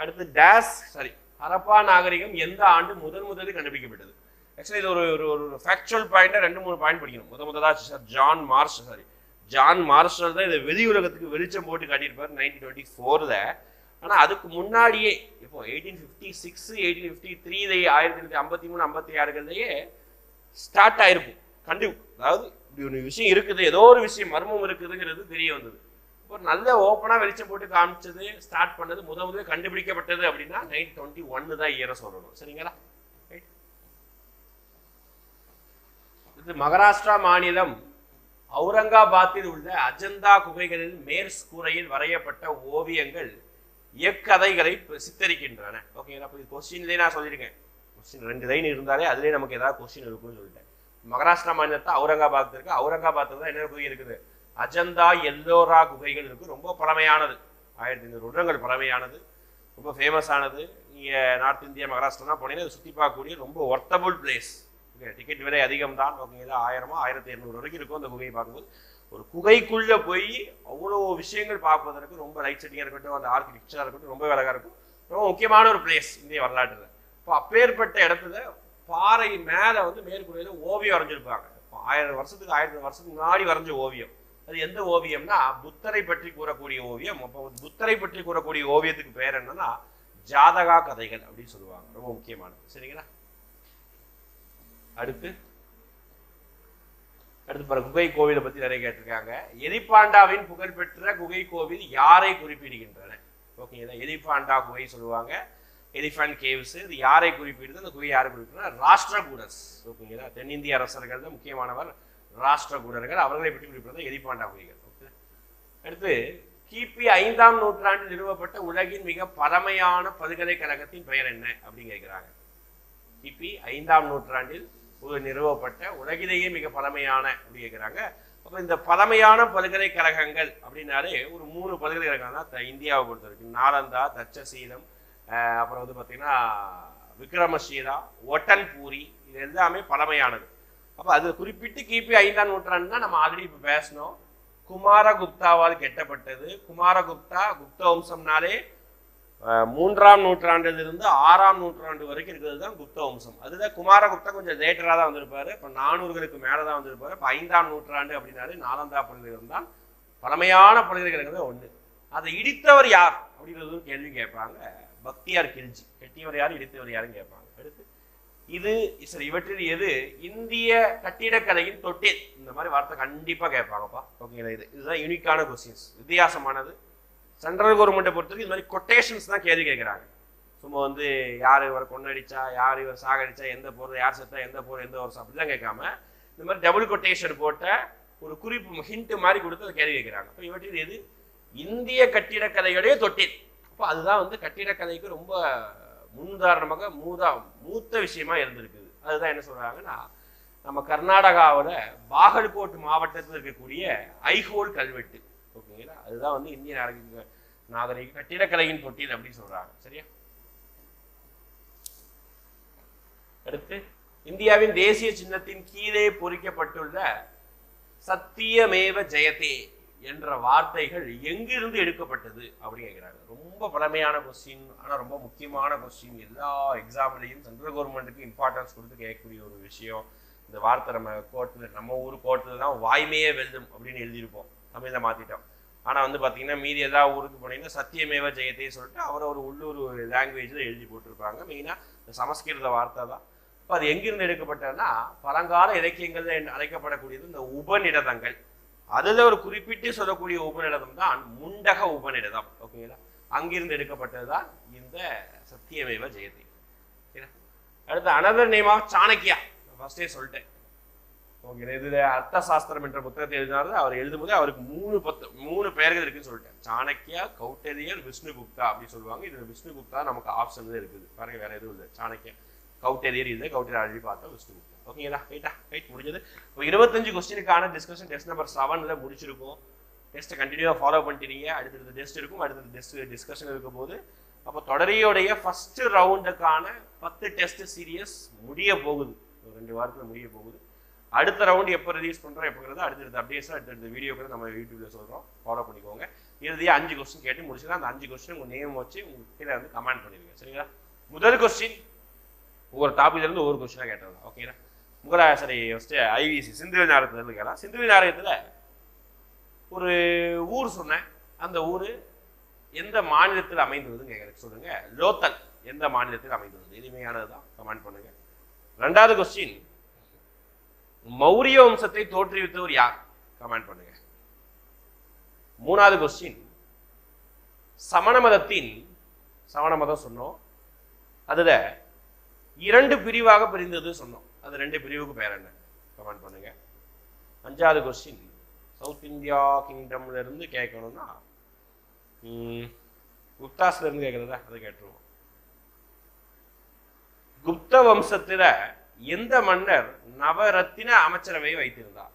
அடுத்து டேஸ் சாரி ஹரப்பா நாகரிகம் எந்த ஆண்டு முதன் முதலில் கண்டுபிடிக்கப்பட்டது? ஆக்சுவலி இது ஒரு ஒரு ஒரு ஃபேக்சுவல் பாயிண்டா ரெண்டு மூணு பாயிண்ட் படிக்கணும். முத முதலாக sir John Marsh sorry John Marshall தான் இதை வெளி உலகத்துக்கு வெளிச்சம் போட்டு காட்டியிருப்பார் நைன்டீன் டுவெண்ட்டி ஃபோரில் ஆனால் அதுக்கு முன்னாடியே இப்போ eighteen fifty six eighteen fifty த்ரீலேயே ஆயிரத்தி தொள்ளாயிரத்தி ஐம்பத்தி மூணு ஐம்பத்தி ஆறுகள்லேயே ஸ்டார்ட் ஆயிருக்கும். கண்டிப்பாக அதாவது இப்படி ஒரு விஷயம் இருக்குது. ஏதோ ஒரு விஷயம் மர்மம் இருக்குதுங்கிறது தெரிய வந்தது. ஒரு நல்ல ஓப்பனாக வெளிச்சம் போட்டு காமிச்சது ஸ்டார்ட் பண்ணது முத முதல்ல கண்டுபிடிக்கப்பட்டது அப்படின்னா நைன் டுவெண்ட்டி ஒன்னு தான் இயரை சொல்லணும். சரிங்களா? Right? இது மகாராஷ்டிரா மாநிலம் அவுரங்காபாத்தில் உள்ள அஜந்தா குகைகளில் மேற்ஸ் கூரையில் வரையப்பட்ட ஓவியங்கள் எக்கதைகளை சித்தரிக்கின்றன. ஓகேங்களா இப்போ கொஸ்டின்லேயே நான் சொல்லியிருக்கேன். கொஸ்டின் ரெண்டு லைன் இருந்தாலே அதுலேயே நமக்கு ஏதாவது கொஸ்டின் இருக்கும்னு சொல்லிட்டேன். மகாராஷ்டிரா மாநிலத்தை அவுரங்காபாத் இருக்கு. அவுரங்காபாத்தில் தான் என்ன குகை இருக்குது? அஜந்தா எல்லோரா குகைகள் இருக்கு. ரொம்ப பழமையானது. ஆயிரத்தி ஐநூறு வருடங்கள் பழமையானது. ரொம்ப ஃபேமஸானது நீங்கள் நார்த் இந்தியா மகாராஷ்டிரா போனீங்கன்னா அதை சுற்றி பார்க்கக்கூடிய ரொம்ப ஒர்த்தபுள் பிளேஸ் ஓகே டிக்கெட் விலை அதிகம் தான் ஓகேங்களா ஆயிரமா ஆயிரத்தி இரநூறு வரைக்கும் இருக்கும் அந்த குகையை பார்க்கும்போது. ஒரு குகைக்குள்ளே போய் அவ்வளோ விஷயங்கள் பார்ப்பதற்கு ரொம்ப லைட் செட்டிங்காக இருக்கட்டும் அந்த ஆர்கிடெக்சராக இருக்கட்டும் ரொம்ப அழகாக இருக்கும். ரொம்ப முக்கியமான ஒரு பிளேஸ் இந்திய வரலாற்றில். இப்போ அப்பேற்பட்ட இடத்துல பாறை மேலே வந்து மேற்கூரையில் ஓவியம் வரைஞ்சிருப்பாங்க. இப்போ ஆயிரம் வருஷத்துக்கு ஆயிரத்தி வருஷத்துக்கு முன்னாடி வரைஞ்ச ஓவியம். அது எந்த ஓவியம்னா புத்தரை பற்றி கூறக்கூடிய ஓவியம். அப்போ புத்தரை பற்றி கூறக்கூடிய ஓவியத்துக்கு பேர் என்னன்னா ஜாதகா கதைகள் அப்படின்னு சொல்லுவாங்க. ரொம்ப முக்கியமானது. சரிங்களா? அடுத்து அடுத்து பாருங்க குகை கோவிலை பத்தி நிறைய கேட்டிருக்காங்க. எலிப்பாண்டாவின் புகழ்பெற்ற குகை கோவில் யாரை குறிப்பிடுகின்றன? ஓகேங்களா எலிப்பாண்டா குகை சொல்லுவாங்க. எலிஃபண்ட் கேவ்ஸ் இது யாரை குறிப்பிடுது? அந்த குகை யாரை குறிப்பிடுறா ராஷ்டிரகூடஸ். ஓகேங்களா தென்னிந்திய அரசர்கள் தான் ராஷ்டிர குடர்கள் அவர்களை பற்றி குறிப்பிடுறது எலிப்பாண்டா குகைகள் அடுத்து கிபி ஐந்தாம் நூற்றாண்டில் நிறுவப்பட்ட உலகின் மிக பழமையான பல்கலைக்கழகத்தின் பெயர் என்ன அப்படின்னு கேட்கிறாங்க. கிபி ஐந்தாம் நூற்றாண்டில் ஒரு நிறுவப்பட்ட உலகிலேயே மிக பழமையான அப்படின்னு கேட்குறாங்க. அப்போ இந்த பழமையான பல்கலைக்கழகங்கள் அப்படின்னாலே ஒரு மூணு பல்கலைக்கழகம் தான் த- இந்தியாவை பொறுத்த வரைக்கும் நாலந்தா தட்சசீலம் அப்புறம் வந்து பார்த்தீங்கன்னா விக்ரமசீலா ஒட்டன்பூரி இது எல்லாமே பழமையானது. அப்போ அது குறிப்பிட்டு கிபி ஐந்தாம் நூற்றாண்டுனா நம்ம ஆல்ரெடி இப்போ பேசணும் குமாரகுப்தாவால் கெட்டப்பட்டது. குமாரகுப்தா குப்த வம்சம்னாலே மூன்றாம் நூற்றாண்டிலிருந்து ஆறாம் நூற்றாண்டு வரைக்கும் இருக்கிறது தான் குப்த வம்சம். அதுதான் குமாரகுப்தா கொஞ்சம் லேட்டராக தான் வந்திருப்பாரு. இப்போ நானூறுகளுக்கு மேலே தான் வந்திருப்பாரு. இப்போ ஐந்தாம் நூற்றாண்டு அப்படின்னாலே நாலந்தா பல்கலைக்கழகம் தான் பழமையான பல்கலைக்கழகம் ஒன்று அதை இடித்தவர் யார்? அப்படிங்கிறது கேள்வி கேட்பாங்க. பக்தியார் கில்ஜி கெட்டியவர் யார் இடித்தவர் யாருன்னு கேட்பாங்க. இது சரி இவற்றில் எது? இந்திய கட்டிடக்கலையின் தொட்டில். இந்த மாதிரி வார்த்தை கண்டிப்பாக கேட்பாங்கப்பா. ஓகேங்களா இது இதுதான் யூனிக்கான கொஸ்டின்ஸ் வித்தியாசமானது. சென்ட்ரல் கவர்மெண்ட்டை பொறுத்தவரைக்கும் இந்த மாதிரி கொட்டேஷன்ஸ் தான் கேள்வி கேட்குறாங்க. சும்மா வந்து யார் இவர் கொன்னடிச்சா யார் இவர் சாகடிச்சா எந்த போர் யார் செத்தா எந்த போர் எந்த வருஷம் அப்படிலாம் கேட்காம இந்த மாதிரி டபுள் கொட்டேஷன் போட்ட ஒரு குறிப்பு ஹிண்ட் மாதிரி கொடுத்து அதை கேள்வி கேட்குறாங்க. அப்போ இவற்றில் எது? இந்திய கட்டிடக்கலையுடைய தொட்டில். அப்போ அதுதான் வந்து கட்டிடக்கலைக்கு ரொம்ப முன்னுதாரணமாக மூதா மூத்த விஷயமா இருந்திருக்குது. அதுதான் என்ன சொல்றாங்கன்னா நம்ம கர்நாடகாவில் பாகல்கோட் மாவட்டத்தில் இருக்கக்கூடிய ஐஹோல் கல்வெட்டு. ஓகேங்களா? அதுதான் வந்து இந்திய நாகரிக நாகரிக கட்டிடக்கலையின் தொட்டில் அப்படின்னு சொல்றாங்க. சரியா? அடுத்து இந்தியாவின் தேசிய சின்னத்தின் கீழே பொறிக்கப்பட்டுள்ள சத்தியமேவ ஜெயதே. என்ற வார்த்தைகள் எங்கிருந்து எடுக்கப்பட்டது அப்படின்னு கேட்குறாங்க ரொம்ப பழமையான கொஸ்டின் ஆனால் ரொம்ப முக்கியமான கொஸ்டின் எல்லா எக்ஸாம்லையும் சென்ட்ரல் கவர்மெண்ட்டுக்கு இம்பார்ட்டன்ஸ் கொடுத்து கேட்கக்கூடிய ஒரு விஷயம். இந்த வார்த்தை நம்ம கோர்ட்டில் நம்ம ஊர் கோர்ட்டில் தான் வாய்மையே வெல்லும் அப்படின்னு எழுதியிருப்போம். தமிழில் மாற்றிட்டோம் ஆனால் வந்து பார்த்தீங்கன்னா மீதி எல்லா ஊருக்கு போனீங்கன்னா சத்தியமேவ ஜெயத்தே சொல்லிட்டு அவர் ஒரு உள்ளூர் லாங்குவேஜில் எழுதி போட்டிருப்பாங்க. மெயினாக இந்த சமஸ்கிருத வார்த்தை தான். இப்போ அது எங்கிருந்து எடுக்கப்பட்டதுன்னா பழங்கால இலக்கியங்களில் அழைக்கப்படக்கூடியது இந்த உபநிடதங்கள். அதில் ஒரு குறிப்பிட்டு சொல்லக்கூடிய உபநிடதம் தான் முண்டக உபநிடதம். ஓகேங்களா அங்கிருந்து எடுக்கப்பட்டது தான் இந்த சத்தியமேவ ஜெயதி அடுத்து அனதர் நேம் ஆஃப் சாணக்கியா ஃபர்ஸ்டே சொல்லிட்டேன். ஓகே இதுல அர்த்த சாஸ்திரம் என்ற புத்தகத்தை எழுதினாரு. அவர் எழுதும்போது அவருக்கு மூணு பத்து மூணு பெயர்கள் இருக்குன்னு சொல்லிட்டேன். சாணக்கியா கௌட்டரியர் விஷ்ணுகுப்தா அப்படின்னு சொல்லுவாங்க. இதுல விஷ்ணுகுப்தா நமக்கு ஆப்ஷன் இருக்குது. பாருங்க வேற எதுவும் இல்லை. சாணக்கியா கௌட்டரியர் இல்லை கௌட்டரியர் அழி பார்த்தா விஷ்ணுகுப்தா ஓகேங்களா ரைட்டா ரைட் முடிஞ்சது. இப்போ இருபத்தஞ்சு கொஸ்டினுக்கான டிஸ்கஷன் டெஸ்ட் நம்பர் செவனில் முடிச்சிருக்கோம். டெஸ்ட்டை கண்டினியூவாக ஃபாலோ பண்ணிட்டீங்க அடுத்தடுத்த டெஸ்ட் இருக்கும் அடுத்தடுத்த டெஸ்ட் டிஸ்கஷன் இருக்கும் போது. அப்போ தொடரியோடைய ஃபர்ஸ்ட் ரவுண்டுக்கான பத்து டெஸ்ட் சீரியஸ் முடிய போகுது. ஒரு ரெண்டு வாரத்தில் முடிய போகுது. அடுத்த ரவுண்ட் எப்போ ரிலீஸ் பண்ணுறோம் எப்போங்கிறது அடுத்தடுத்த அப்டேட்ஸாக அடுத்தடுத்த வீடியோக்களை நம்ம யூடியூப்ல சொல்கிறோம் ஃபாலோ பண்ணிக்கோங்க. இறுதியாக அஞ்சு கொஸ்டின் கேட்டு முடிச்சுன்னா அந்த அஞ்சு கொஸ்டின் உங்கள் நேம் வச்சு உங்கள் கீழே வந்து கமெண்ட் பண்ணிடுங்க. சரிங்களா? முதல் கொஸ்டின் ஒவ்வொரு டாபிக்லேருந்து ஒவ்வொரு கொஸ்டினாக கேட்டுருங்க ஓகேங்களா முகலா ஃபஸ்ட்டு ஐவிசி சிந்துவெளி நாடகத்துலேருந்து கேட்கலாம் சிந்துவெளி நாடகத்தில் ஒரு ஊர் சொன்னேன். அந்த ஊர் எந்த மாநிலத்தில் அமைந்துள்ளதுன்னு கேட்குறேன் சொல்லுங்க. லோத்தல் எந்த மாநிலத்தில் அமைந்துள்ளது? எளிமையானது தான். கமெண்ட் பண்ணுங்க. ரெண்டாவது கொஸ்டின் மௌரிய வம்சத்தை தோற்றுவித்தவர் யார்? கமெண்ட் பண்ணுங்க. மூணாவது கொஸ்டின் சமண மதத்தின் சமண மதம் சொன்னோம். அதுல இரண்டு பிரிவாக பிரிந்தது சொன்னோம். அது ரெண்டு பிரிவுக்கு பேர் என்ன? கமெண்ட் பண்ணுங்க. அஞ்சாவது கொஸ்டின் சவுத் இந்தியா கிங்டம்ல இருந்து கேட்கணும்னா ம், குப்தாஸ்ல இருந்து கேட்கறதா? அதை கேட்டுருவோம். குப்த வம்சத்துல எந்த மன்னர் நவரத்தின அமைச்சரவை வைத்திருந்தார்?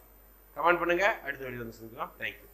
கமெண்ட் பண்ணுங்க. அடுத்த வீடியோ வந்து சந்திக்கலாம். தேங்க்யூ